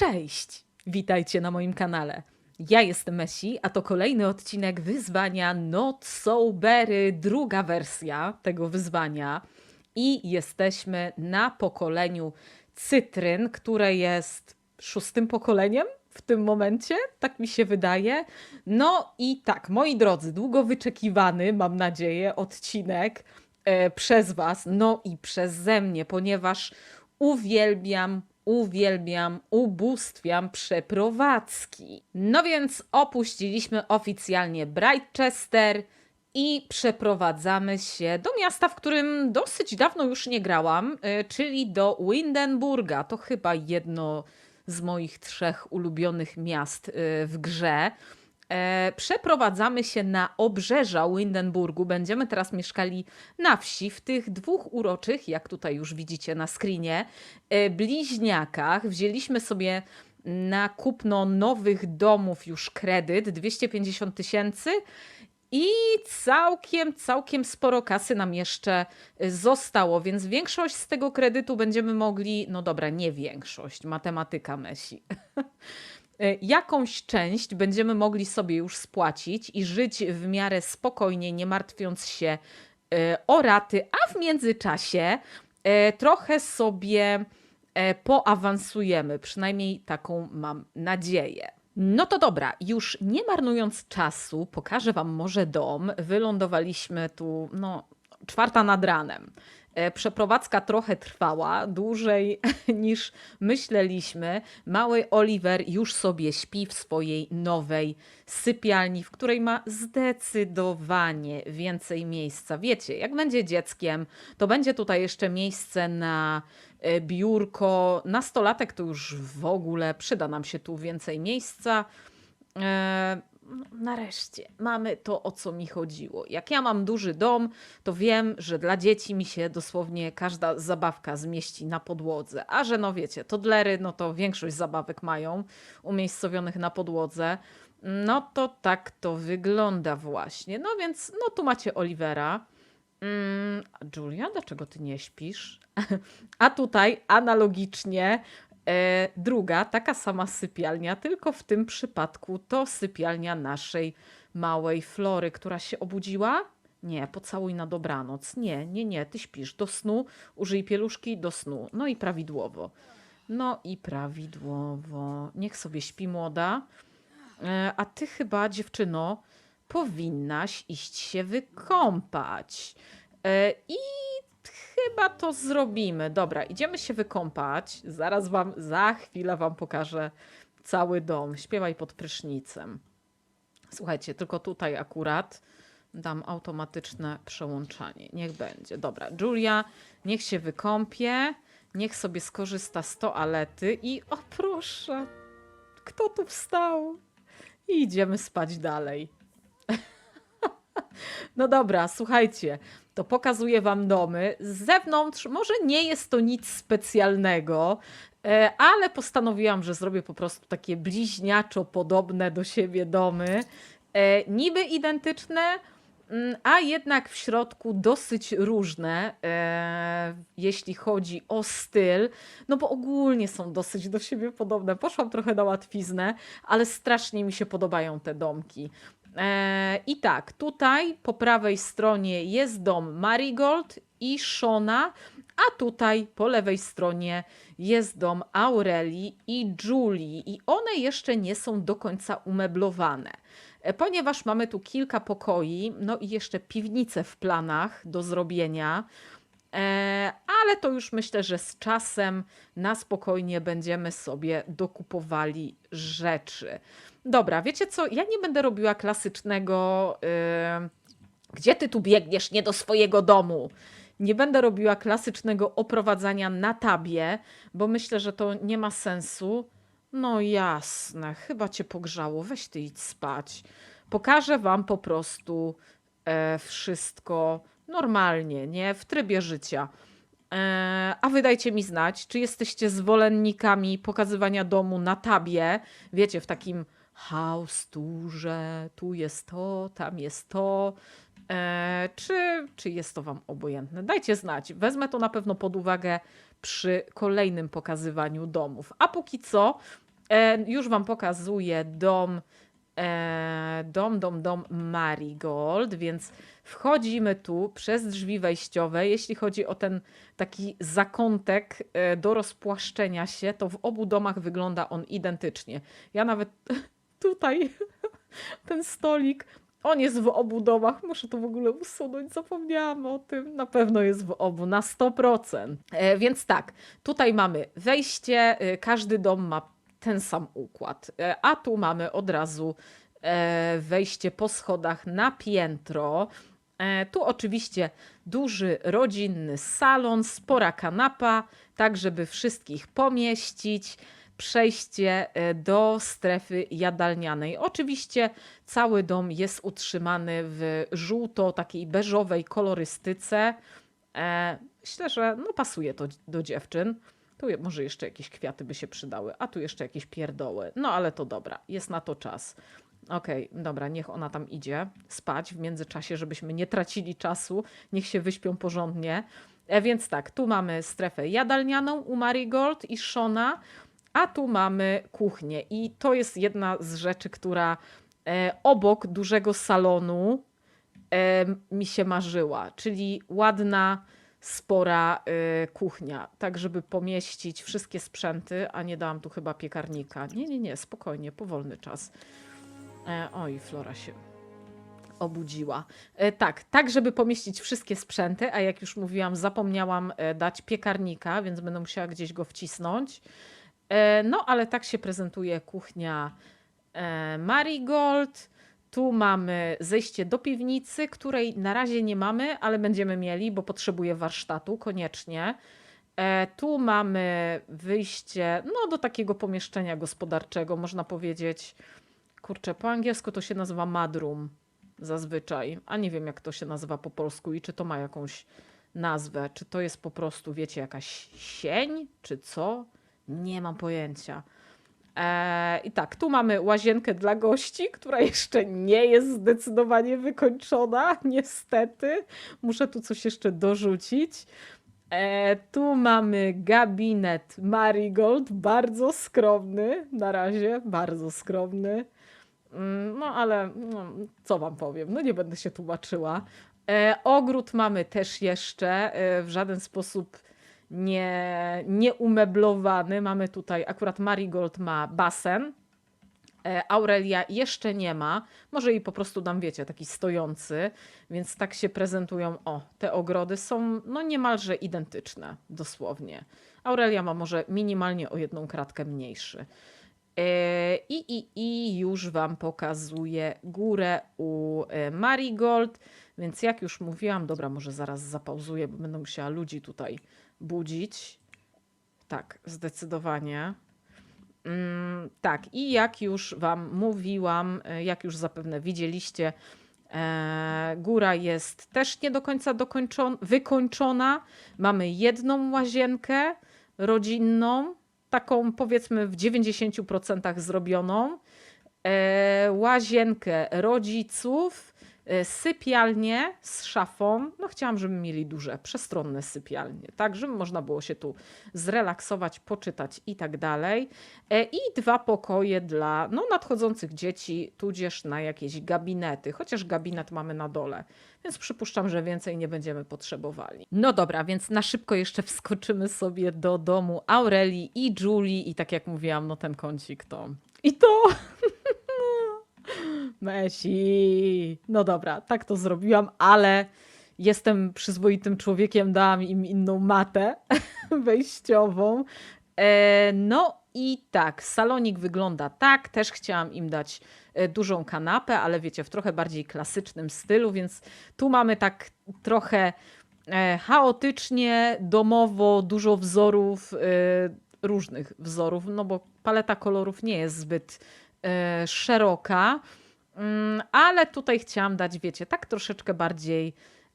Cześć! Witajcie na moim kanale. Ja jestem Messi, a to kolejny odcinek wyzwania Not So Berry, druga wersja tego wyzwania. I jesteśmy na pokoleniu cytryn, które jest szóstym pokoleniem w tym momencie, tak mi się wydaje. No i tak, moi drodzy, długo wyczekiwany, mam nadzieję, odcinek e, przez Was, no i przeze mnie, ponieważ uwielbiam, uwielbiam, ubóstwiam przeprowadzki. No więc opuściliśmy oficjalnie Brightchester i przeprowadzamy się do miasta, w którym dosyć dawno już nie grałam, y, czyli do Windenburga. To chyba jedno z moich trzech ulubionych miast y, w grze. E, Przeprowadzamy się na obrzeża Windenburgu. Będziemy teraz mieszkali na wsi, w tych dwóch uroczych, jak tutaj już widzicie na screenie, e, bliźniakach. Wzięliśmy sobie na kupno nowych domów już kredyt 250 tysięcy. I całkiem, całkiem sporo kasy nam jeszcze zostało, więc większość z tego kredytu będziemy mogli, no dobra, nie większość, matematyka Messi. Y, Jakąś część będziemy mogli sobie już spłacić i żyć w miarę spokojnie, nie martwiąc się y, o raty, a w międzyczasie y, trochę sobie e, poawansujemy, przynajmniej taką mam nadzieję. No to dobra, już nie marnując czasu, pokażę Wam może dom. Wylądowaliśmy tu, no, czwarta nad ranem. E, Przeprowadzka trochę trwała, dłużej niż myśleliśmy. Mały Oliver już sobie śpi w swojej nowej sypialni, w której ma zdecydowanie więcej miejsca. Wiecie, jak będzie dzieckiem, to będzie tutaj jeszcze miejsce na e, biurko. Nastolatek to już w ogóle przyda nam się tu więcej miejsca. Nareszcie mamy to, o co mi chodziło. Jak ja mam duży dom, to wiem, że dla dzieci mi się dosłownie każda zabawka zmieści na podłodze. A że no wiecie, toddlery, no to większość zabawek mają umiejscowionych na podłodze. No to tak to wygląda właśnie. No więc, no tu macie Olivera. Mm, Julia, dlaczego ty nie śpisz? A tutaj analogicznie druga, taka sama sypialnia, tylko w tym przypadku to sypialnia naszej małej Flory, która się obudziła. Nie, pocałuj na dobranoc. Nie, nie, nie, ty śpisz do snu, użyj pieluszki do snu. No i prawidłowo. No i prawidłowo. Niech sobie śpi młoda. E, A ty chyba, dziewczyno, powinnaś iść się wykąpać. E, I chyba to zrobimy. Dobra, idziemy się wykąpać. Zaraz wam, za chwilę wam pokażę cały dom. Śpiewaj pod prysznicem. Słuchajcie, tylko tutaj akurat dam automatyczne przełączanie. Niech będzie. Dobra, Julia, niech się wykąpie, niech sobie skorzysta z toalety i o proszę, kto tu wstał? I idziemy spać dalej. No dobra, słuchajcie, to pokazuję wam domy. Z zewnątrz może nie jest to nic specjalnego, e, ale postanowiłam, że zrobię po prostu takie bliźniaczo podobne do siebie domy. E, Niby identyczne, mm, a jednak w środku dosyć różne, e, jeśli chodzi o styl, no bo ogólnie są dosyć do siebie podobne. Poszłam trochę na łatwiznę, ale strasznie mi się podobają te domki. E, I tak, tutaj po prawej stronie jest dom Marigold i Shona, a tutaj po lewej stronie jest dom Aurelii i Julii. I one jeszcze nie są do końca umeblowane, e, ponieważ mamy tu kilka pokoi, no i jeszcze piwnicę w planach do zrobienia. E, ale to już myślę, że z czasem na spokojnie będziemy sobie dokupowali rzeczy. Dobra, wiecie co? Ja nie będę robiła klasycznego. y, gdzie ty tu biegniesz? Nie do swojego domu. Nie będę robiła klasycznego oprowadzania na tabie, bo myślę, że to nie ma sensu. No jasne, chyba cię pogrzało. Weź ty idź spać. Pokażę wam po prostu e, wszystko normalnie, nie? W trybie życia. E, a wy dajcie mi znać, czy jesteście zwolennikami pokazywania domu na tabie, wiecie, w takim house turze, tu jest to, tam jest to, e, czy, czy jest to wam obojętne? Dajcie znać. Wezmę to na pewno pod uwagę przy kolejnym pokazywaniu domów. A póki co E, już Wam pokazuję dom, e, dom, dom, dom Marigold, więc wchodzimy tu przez drzwi wejściowe. Jeśli chodzi o ten taki zakątek e, do rozpłaszczenia się, to w obu domach wygląda on identycznie. Ja nawet tutaj ten stolik, on jest w obu domach. Muszę to w ogóle usunąć, zapomniałam o tym. Na pewno jest w obu, na 100%. E, więc tak, tutaj mamy wejście, e, każdy dom ma ten sam układ, e, a tu mamy od razu e, wejście po schodach na piętro. Tu oczywiście duży rodzinny salon, spora kanapa, tak żeby wszystkich pomieścić. Przejście e, do strefy jadalnianej. Oczywiście cały dom jest utrzymany w żółto, takiej beżowej kolorystyce. E, Myślę, że no pasuje to do dziewczyn. Tu może jeszcze jakieś kwiaty by się przydały, a tu jeszcze jakieś pierdoły. No ale to dobra, jest na to czas. Okej, dobra, niech ona tam idzie spać w międzyczasie, żebyśmy nie tracili czasu. Niech się wyśpią porządnie. E, więc tak, tu mamy strefę jadalnianą u Marigold i Shona, a tu mamy kuchnię. I to jest jedna z rzeczy, która e, obok dużego salonu e, mi się marzyła, czyli ładna, spora e, kuchnia, tak żeby pomieścić wszystkie sprzęty, a nie dałam tu chyba piekarnika. Nie, nie, nie, spokojnie, powolny czas. Oj, Flora się obudziła. Tak, tak, żeby pomieścić wszystkie sprzęty, a jak już mówiłam, zapomniałam dać piekarnika, więc będę musiała gdzieś go wcisnąć. E, no, ale tak się prezentuje kuchnia e, Marigold. Tu mamy zejście do piwnicy, której na razie nie mamy, ale będziemy mieli, bo potrzebuję warsztatu koniecznie. E, Tu mamy wyjście no, do takiego pomieszczenia gospodarczego, można powiedzieć. Kurczę, po angielsku to się nazywa madroom zazwyczaj, a nie wiem jak to się nazywa po polsku i czy to ma jakąś nazwę, czy to jest po prostu, wiecie, jakaś sień, czy co? Nie mam pojęcia. Eee, I tak, tu mamy łazienkę dla gości, która jeszcze nie jest zdecydowanie wykończona, niestety. Muszę tu coś jeszcze dorzucić. E, tu mamy gabinet Marigold, bardzo skromny na razie, bardzo skromny. Mm, No ale no, co wam powiem, no nie będę się tłumaczyła. E, ogród mamy też jeszcze e, w żaden sposób nie, nie umeblowany. Mamy tutaj, akurat Marigold ma basen. E, Aurelia jeszcze nie ma. Może jej po prostu dam, wiecie, taki stojący, więc tak się prezentują. O, te ogrody są no niemalże identyczne, dosłownie. Aurelia ma może minimalnie o jedną kratkę mniejszy. E, I, i, I już Wam pokazuję górę u e, Marigold. Więc jak już mówiłam, dobra, może zaraz zapauzuję, bo będę musiała ludzi tutaj budzić. Tak, zdecydowanie. Mm, tak, i jak już Wam mówiłam, e, jak już zapewne widzieliście, e, góra jest też nie do końca wykończona. Mamy jedną łazienkę rodzinną, taką powiedzmy w 90% zrobioną, e, łazienkę rodziców, e, sypialnię z szafą. No chciałam, żeby mieli duże, przestronne sypialnie, tak, żeby można było się tu zrelaksować, poczytać i tak dalej. E, I dwa pokoje dla no, nadchodzących dzieci, tudzież na jakieś gabinety, chociaż gabinet mamy na dole, więc przypuszczam, że więcej nie będziemy potrzebowali. No dobra, więc na szybko jeszcze wskoczymy sobie do domu Aurelii i Julii i tak jak mówiłam, no ten kącik to... I to... Messi. No dobra, tak to zrobiłam, ale jestem przyzwoitym człowiekiem, dałam im inną matę wejściową. E, no i tak, salonik wygląda tak. Też chciałam im dać e, dużą kanapę, ale wiecie, w trochę bardziej klasycznym stylu, więc tu mamy tak trochę e, chaotycznie, domowo, dużo wzorów, różnych wzorów, no bo paleta kolorów nie jest zbyt szeroka. Mm, ale tutaj chciałam dać, wiecie, tak troszeczkę bardziej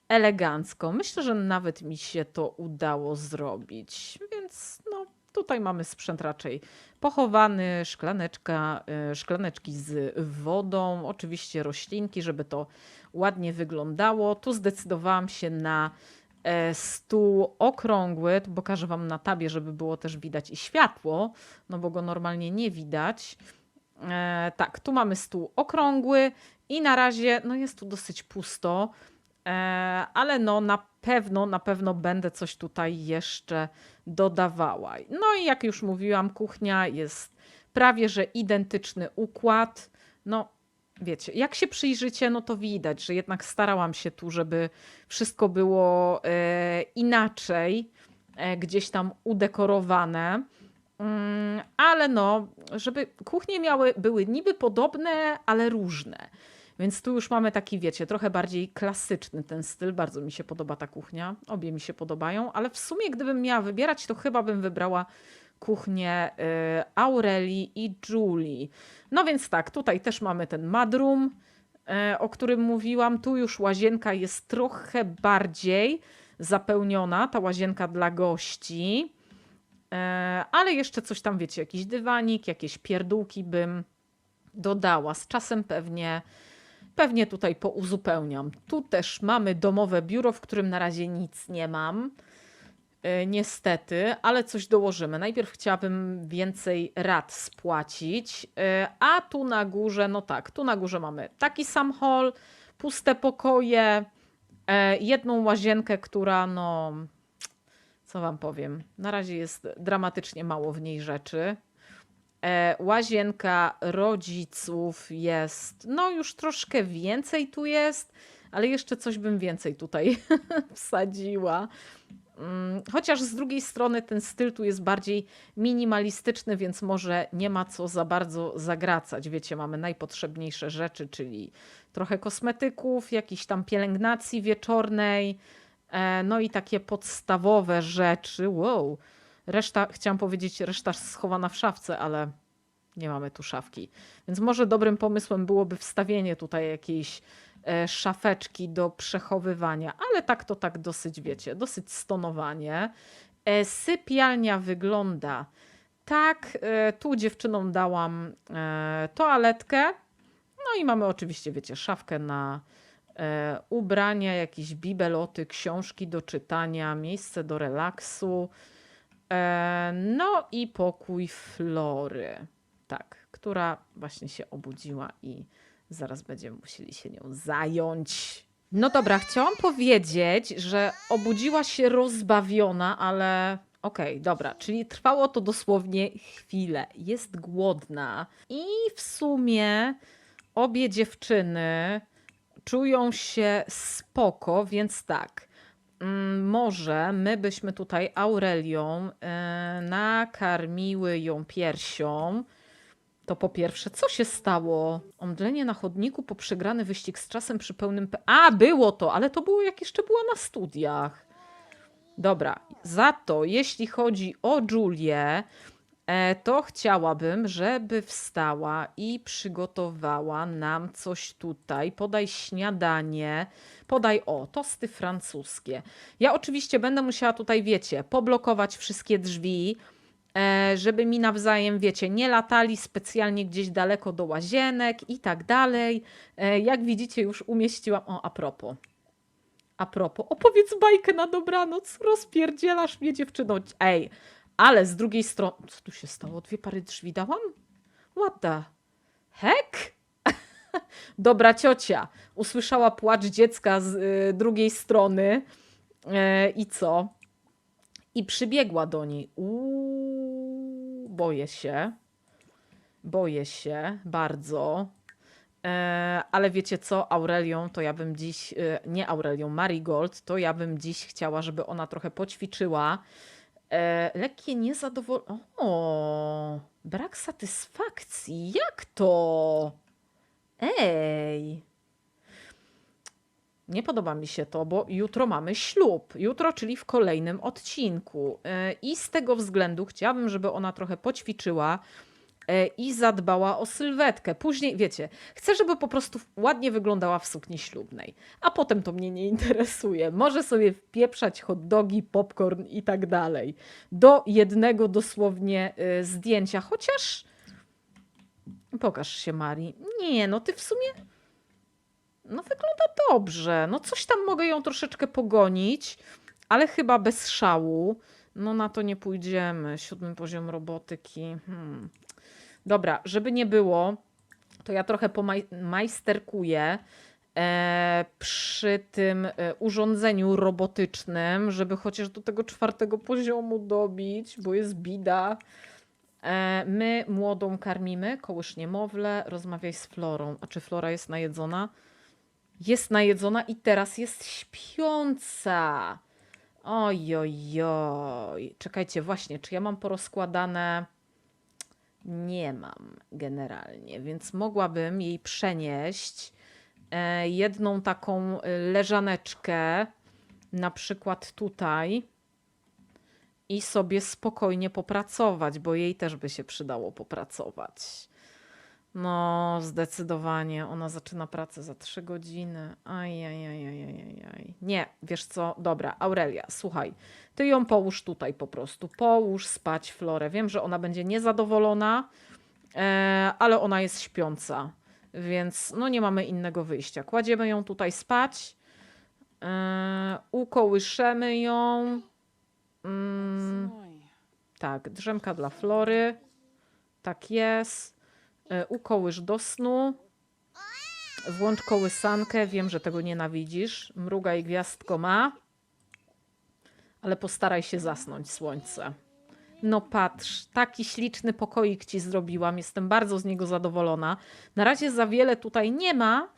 elegancko. Myślę, że nawet mi się to udało zrobić, więc no, tutaj mamy sprzęt raczej pochowany, szklaneczka, y, szklaneczki z wodą, oczywiście roślinki, żeby to ładnie wyglądało. Tu zdecydowałam się na e, stół okrągły, tu pokażę Wam na tabie, żeby było też widać i światło, no bo go normalnie nie widać. E, tak, tu mamy stół okrągły i na razie no jest tu dosyć pusto, e, ale no na pewno, na pewno będę coś tutaj jeszcze dodawała. No i jak już mówiłam, kuchnia jest prawie że identyczny układ. No wiecie, jak się przyjrzycie, no to widać, że jednak starałam się tu, żeby wszystko było e, inaczej, e, gdzieś tam udekorowane. Mm, ale no, żeby kuchnie miały, były niby podobne, ale różne. Więc tu już mamy taki, wiecie, trochę bardziej klasyczny ten styl. Bardzo mi się podoba ta kuchnia. Obie mi się podobają, ale w sumie, gdybym miała wybierać, to chyba bym wybrała kuchnię y, Aurelii i Julii. No więc tak, tutaj też mamy ten madroom, y, o którym mówiłam. Tu już łazienka jest trochę bardziej zapełniona, ta łazienka dla gości. Y, ale jeszcze coś tam, wiecie, jakiś dywanik, jakieś pierdółki bym dodała. Z czasem pewnie Pewnie tutaj pouzupełniam. Tu też mamy domowe biuro, w którym na razie nic nie mam. Yy, niestety, ale coś dołożymy. Najpierw chciałabym więcej rat spłacić, yy, a tu na górze, no tak, tu na górze mamy taki sam hall, puste pokoje, jedną łazienkę, która no, co wam powiem, na razie jest dramatycznie mało w niej rzeczy. E, łazienka rodziców jest, no już troszkę więcej tu jest, ale jeszcze coś bym więcej tutaj wsadziła. Mm, Chociaż z drugiej strony ten styl tu jest bardziej minimalistyczny, więc może nie ma co za bardzo zagracać. Wiecie, mamy najpotrzebniejsze rzeczy, czyli trochę kosmetyków, jakiejś tam pielęgnacji wieczornej, no i takie podstawowe rzeczy. Wow, Reszta, chciałam powiedzieć, reszta schowana w szafce, ale nie mamy tu szafki. Więc może dobrym pomysłem byłoby wstawienie tutaj jakiejś e, szafeczki do przechowywania, ale tak to tak dosyć, wiecie, dosyć stonowanie. E, sypialnia wygląda tak. E, tu dziewczynom dałam e, toaletkę. No i mamy oczywiście, wiecie, szafkę na e, ubrania, jakieś bibeloty, książki do czytania, miejsce do relaksu. E, no i pokój Flory, tak, która właśnie się obudziła i zaraz będziemy musieli się nią zająć. No dobra, chciałam powiedzieć, że obudziła się rozbawiona, ale okej, dobra, czyli trwało to dosłownie chwilę. Jest głodna i w sumie obie dziewczyny czują się spoko, więc tak. Mm, Może my byśmy tutaj Aurelią e, nakarmiły ją piersią. To po pierwsze, co się stało? Omdlenie na chodniku po przegrany wyścig z czasem przy pełnym. A, było to, ale to było jak jeszcze była na studiach. Dobra, za to jeśli chodzi o Julię, to chciałabym, żeby wstała i przygotowała nam coś tutaj. Podaj śniadanie, podaj o, tosty francuskie. Ja oczywiście będę musiała tutaj, wiecie, poblokować wszystkie drzwi, e, żeby mi nawzajem, wiecie, nie latali specjalnie gdzieś daleko do łazienek i tak dalej. E, Jak widzicie, już umieściłam. O, a propos. A propos, opowiedz bajkę na dobranoc, rozpierdzielasz mnie dziewczyno. Ej, ale z drugiej strony, co tu się stało? Dwie pary drzwi dałam? What the heck? Dobra ciocia usłyszała płacz dziecka z y, drugiej strony e, i co? I przybiegła do niej. Uuu, boję się. Boję się bardzo. E, ale wiecie co, Aurelią, to ja bym dziś, e, nie Aurelią, Marigold, to ja bym dziś chciała, żeby ona trochę poćwiczyła. E, lekkie niezadowolenie. O, brak satysfakcji. Jak to? Ej. Nie podoba mi się to, bo jutro mamy ślub. Jutro, czyli w kolejnym odcinku. E, I z tego względu chciałabym, żeby ona trochę poćwiczyła i zadbała o sylwetkę. Później, wiecie, chcę, żeby po prostu ładnie wyglądała w sukni ślubnej. A potem to mnie nie interesuje. Może sobie wpieprzać hot dogi, popcorn i tak dalej. Do jednego dosłownie e, zdjęcia. Chociaż. Pokaż się, Marii. Nie, no ty w sumie. No wygląda dobrze. No coś tam mogę ją troszeczkę pogonić. ale chyba bez szału. No na to nie pójdziemy. Siódmy poziom robotyki. Hmm. Dobra, żeby nie było, to ja trochę pomajsterkuję e, przy tym e, urządzeniu robotycznym, żeby chociaż do tego czwartego poziomu dobić, bo jest bida. E, my młodą karmimy, kołysz niemowlę, rozmawiaj z Florą. A czy Flora jest najedzona? Jest najedzona i teraz jest śpiąca. Oj, oj, oj. Czekajcie, właśnie, czy ja mam porozkładane? Nie mam generalnie, więc mogłabym jej przenieść e, jedną taką e, leżaneczkę, na przykład tutaj, i sobie spokojnie popracować, bo jej też by się przydało popracować. No, zdecydowanie. Ona zaczyna pracę za trzy godziny. Ajajajajajaj. Nie, wiesz co? Dobra, Aurelia, słuchaj. Ty ją połóż tutaj po prostu. Połóż spać Florę. Wiem, że ona będzie niezadowolona, e, ale ona jest śpiąca, więc no nie mamy innego wyjścia. Kładziemy ją tutaj spać. E, ukołyszemy ją. Mm, tak, drzemka dla Flory. Tak jest. E, Ukołysz do snu. Włącz kołysankę. Wiem, że tego nienawidzisz. Mrugaj gwiazdko ma. Ale postaraj się zasnąć, słońce. No patrz, taki śliczny pokoik ci zrobiłam. Jestem bardzo z niego zadowolona. Na razie za wiele tutaj nie ma,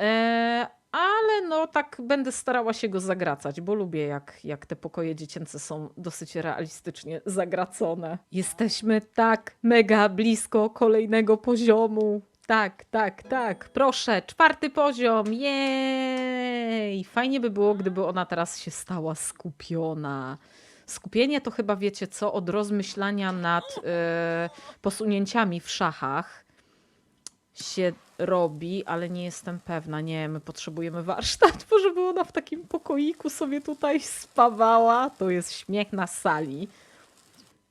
e, ale no tak będę starała się go zagracać, bo lubię jak, jak te pokoje dziecięce są dosyć realistycznie zagracone. Jesteśmy tak mega blisko kolejnego poziomu. Tak, tak, tak. Proszę, czwarty poziom. Jej! Fajnie by było, gdyby ona teraz się stała skupiona. Skupienie to chyba wiecie co, od rozmyślania nad e, posunięciami w szachach się robi, ale nie jestem pewna. Nie, my potrzebujemy warsztat, bo żeby ona w takim pokoiku sobie tutaj spawała. To jest śmiech na sali.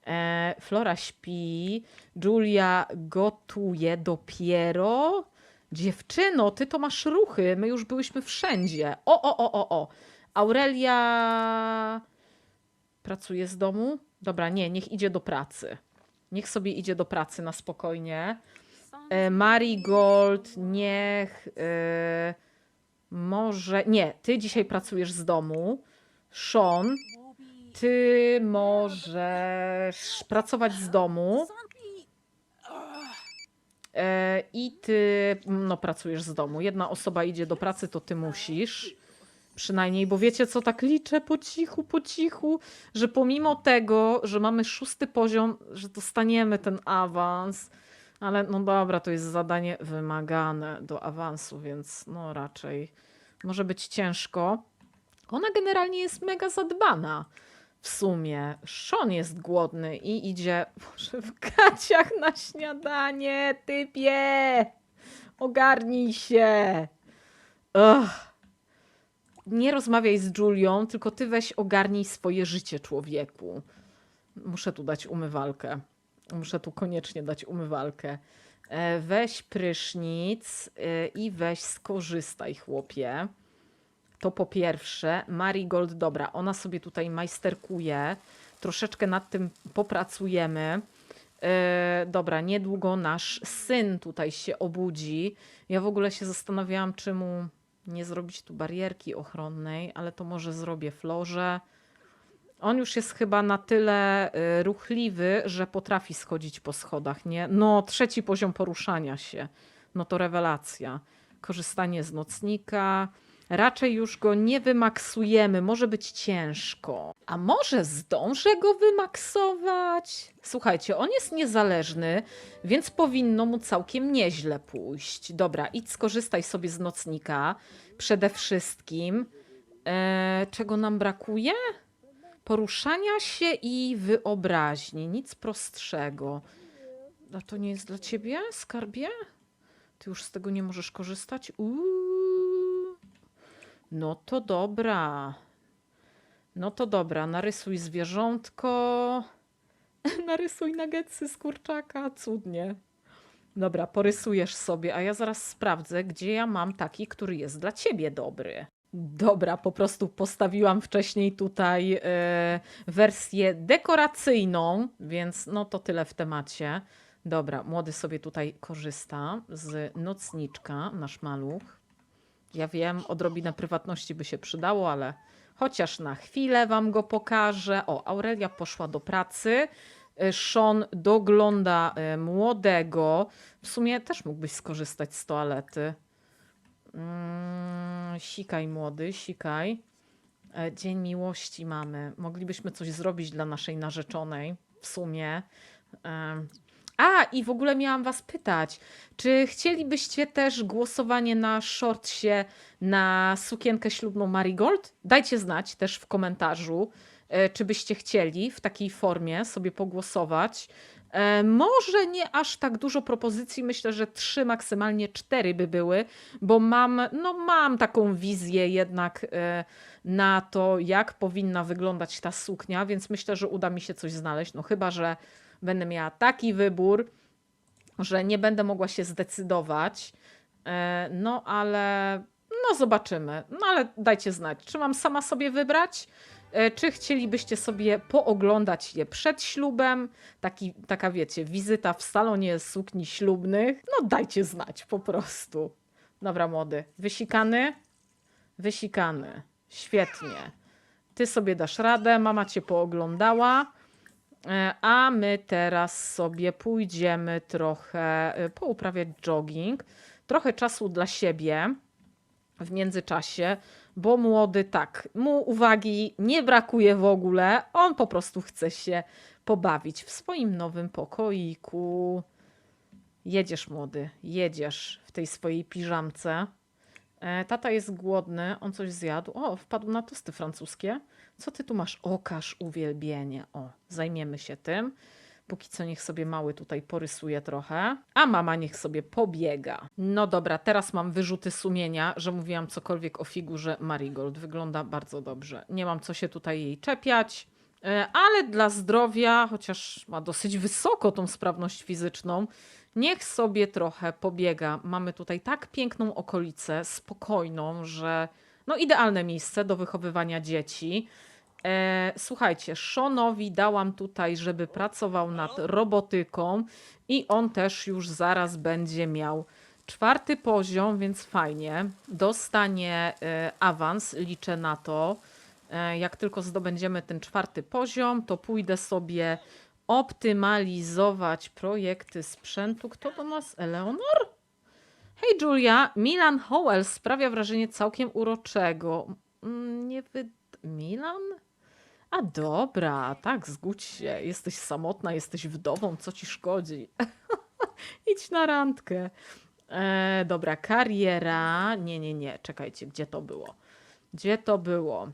E, Flora śpi, Julia gotuje dopiero. Dziewczyno, ty to masz ruchy, my już byłyśmy wszędzie. O, o, o, o, o. Aurelia pracuje z domu? Dobra, nie, niech idzie do pracy. Niech sobie idzie do pracy na spokojnie. E, Marigold, niech e, może. Nie, ty dzisiaj pracujesz z domu. Sean, ty możesz pracować z domu. E, I ty no, pracujesz z domu. Jedna osoba idzie do pracy, to ty musisz. Przynajmniej, bo wiecie co, tak liczę po cichu, po cichu, że pomimo tego, że mamy szósty poziom, że dostaniemy ten awans, ale no dobra, to jest zadanie wymagane do awansu, więc no raczej może być ciężko. Ona generalnie jest mega zadbana. W sumie Sean jest głodny i idzie może w gaciach na śniadanie, typie! Ogarnij się! Ugh. Nie rozmawiaj z Julią, tylko ty weź ogarnij swoje życie, człowieku. Muszę tu dać umywalkę. Muszę tu koniecznie dać umywalkę. E, Weź prysznic e, i weź skorzystaj, chłopie. To po pierwsze. Marigold, dobra, ona sobie tutaj majsterkuje. Troszeczkę nad tym popracujemy. E, dobra, niedługo nasz syn tutaj się obudzi. Ja w ogóle się zastanawiałam, czy mu nie zrobić tu barierki ochronnej, ale to może zrobię florze. On już jest chyba na tyle y, ruchliwy, że potrafi schodzić po schodach, nie? No, trzeci poziom poruszania się. No to rewelacja. Korzystanie z nocnika. Raczej już go nie wymaksujemy, może być ciężko. A może zdążę go wymaksować? Słuchajcie, on jest niezależny, więc powinno mu całkiem nieźle pójść. Dobra, idź skorzystaj sobie z nocnika. Przede wszystkim. E, czego nam brakuje? Poruszania się i wyobraźni. Nic prostszego. A to nie jest dla ciebie, skarbie? Ty już z tego nie możesz korzystać? Uuu. No to dobra. No to dobra, narysuj zwierzątko. narysuj nuggetsy z kurczaka, cudnie. Dobra, porysujesz sobie, a ja zaraz sprawdzę, gdzie ja mam taki, który jest dla ciebie dobry. Dobra, po prostu postawiłam wcześniej tutaj e, wersję dekoracyjną, więc no to tyle w temacie. Dobra, młody sobie tutaj korzysta z nocniczka, nasz maluch. Ja wiem, odrobinę prywatności by się przydało, ale chociaż na chwilę wam go pokażę. O, Aurelia poszła do pracy. E, Sean dogląda e, młodego. W sumie też mógłbyś skorzystać z toalety. Mm, sikaj młody, sikaj. E, Dzień miłości mamy. Moglibyśmy coś zrobić dla naszej narzeczonej. W sumie. A, i w ogóle miałam was pytać, czy chcielibyście też głosowanie na shortsie na sukienkę ślubną Marigold? Dajcie znać też w komentarzu, e, czy byście chcieli w takiej formie sobie pogłosować. E, Może nie aż tak dużo propozycji, myślę, że trzy, maksymalnie cztery by były, bo mam, no mam taką wizję jednak e, na to, jak powinna wyglądać ta suknia, więc myślę, że uda mi się coś znaleźć. No chyba, że będę miała taki wybór, że nie będę mogła się zdecydować. E, No ale no zobaczymy. No ale dajcie znać, czy mam sama sobie wybrać, czy chcielibyście sobie pooglądać je przed ślubem. Taki, taka wiecie, wizyta w salonie sukni ślubnych. No dajcie znać po prostu. Dobra, młody. Wysikany? Wysikany. Świetnie. Ty sobie dasz radę, mama cię pooglądała. E, A my teraz sobie pójdziemy trochę e, pouprawiać jogging, trochę czasu dla siebie w międzyczasie, bo młody tak, mu uwagi nie brakuje w ogóle, on po prostu chce się pobawić w swoim nowym pokoiku. Jedziesz młody, jedziesz w tej swojej piżamce. E, Tata jest głodny, on coś zjadł. O, wpadł na tosty francuskie. Co ty tu masz? Okaż uwielbienie. O, zajmiemy się tym. Póki co niech sobie mały tutaj porysuje trochę, a mama niech sobie pobiega. No dobra, teraz mam wyrzuty sumienia, że mówiłam cokolwiek o figurze Marigold. Wygląda bardzo dobrze. Nie mam co się tutaj jej czepiać. E, Ale dla zdrowia, chociaż ma dosyć wysoko tą sprawność fizyczną, niech sobie trochę pobiega. Mamy tutaj tak piękną okolicę, spokojną, że no idealne miejsce do wychowywania dzieci. E, słuchajcie, Seanowi dałam tutaj, żeby pracował nad robotyką i on też już zaraz będzie miał czwarty poziom, więc fajnie. Dostanie e, awans, liczę na to. E, jak tylko zdobędziemy ten czwarty poziom, to pójdę sobie optymalizować projekty sprzętu. Kto do nas? Eleonor? Hej Julia, Milan Howell sprawia wrażenie całkiem uroczego. Mm, Nie wy... Milan? A dobra, tak, zgódź się. Jesteś samotna, jesteś wdową, co ci szkodzi? Idź na randkę. E, dobra, kariera. Nie, nie, nie, czekajcie, gdzie to było? Gdzie to było?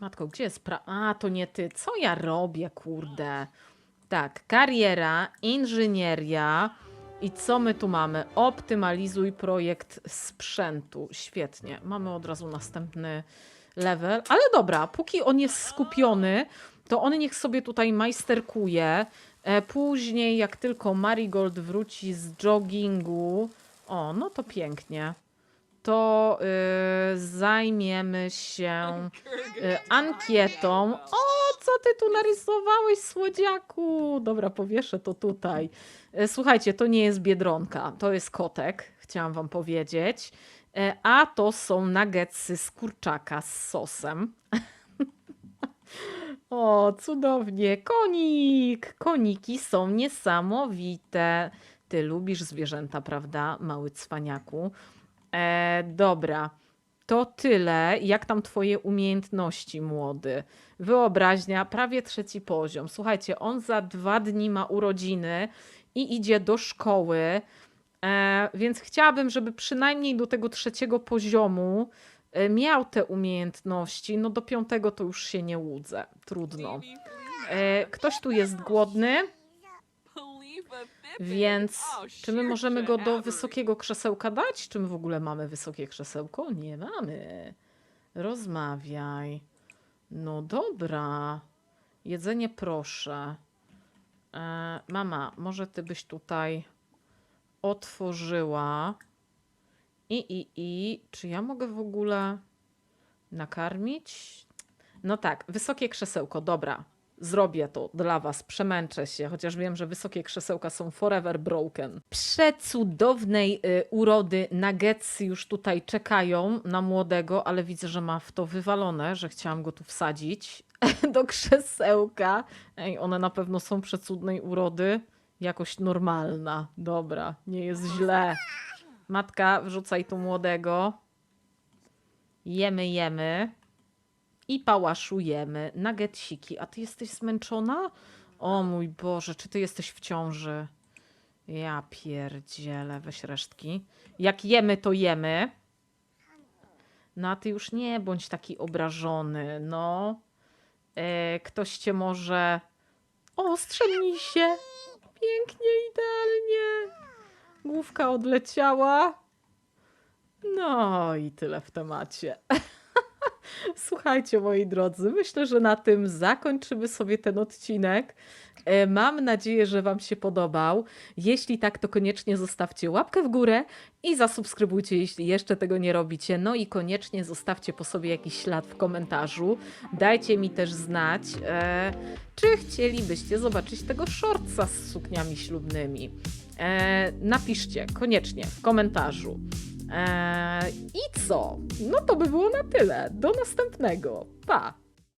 Matko, gdzie jest pra... A, to nie ty. Co ja robię, kurde? Tak, kariera, inżynieria. I co my tu mamy? Optymalizuj projekt sprzętu. Świetnie. Mamy od razu następny level. Ale dobra, póki on jest skupiony, to on niech sobie tutaj majsterkuje. E, Później, jak tylko Marigold wróci z joggingu, o, no to pięknie. To y, zajmiemy się y, ankietą. O, co ty tu narysowałeś, słodziaku? Dobra, powieszę to tutaj. E, Słuchajcie, to nie jest biedronka, to jest kotek, chciałam wam powiedzieć. E, A to są nuggetsy z kurczaka z sosem. O, cudownie. Konik! Koniki są niesamowite. Ty lubisz zwierzęta, prawda, mały cwaniaku? E, dobra, to tyle. Jak tam twoje umiejętności, młody? Wyobraźnia, prawie trzeci poziom. Słuchajcie, on za dwa dni ma urodziny i idzie do szkoły, więc chciałabym, żeby przynajmniej do tego trzeciego poziomu e, miał te umiejętności. No do piątego to już się nie łudzę. Trudno. E, ktoś tu jest głodny, więc czy my możemy go do wysokiego krzesełka dać? Czy my w ogóle mamy wysokie krzesełko? Nie mamy. Rozmawiaj. No dobra. Jedzenie proszę. E, mama, może ty byś tutaj otworzyła. I, i, i. Czy ja mogę w ogóle. Nakarmić? No tak, wysokie krzesełko, dobra. Zrobię to dla was, przemęczę się, chociaż wiem, że wysokie krzesełka są forever broken. Przecudownej y, urody nuggetsy już tutaj czekają na młodego, ale widzę, że ma w to wywalone, że chciałam go tu wsadzić do krzesełka. Ej, one na pewno są przecudnej urody. Jakoś normalna. Dobra, nie jest źle. Matka, wrzucaj tu młodego. Jemy, jemy. I pałaszujemy. Nagetsiki. A ty jesteś zmęczona? O mój Boże, czy ty jesteś w ciąży? Ja pierdzielę, weź resztki. Jak jemy, to jemy. No a ty już nie bądź taki obrażony, no. E, ktoś cię może... O, się. Pięknie, idealnie. Główka odleciała. No i tyle w temacie. Słuchajcie, moi drodzy, myślę, że na tym zakończymy sobie ten odcinek. E, Mam nadzieję, że Wam się podobał. Jeśli tak, to koniecznie zostawcie łapkę w górę i zasubskrybujcie, jeśli jeszcze tego nie robicie. No i koniecznie zostawcie po sobie jakiś ślad w komentarzu. Dajcie mi też znać, e, czy chcielibyście zobaczyć tego shortsa z sukniami ślubnymi. E, napiszcie koniecznie w komentarzu. Eee, I co? No to by było na tyle. Do następnego. Pa!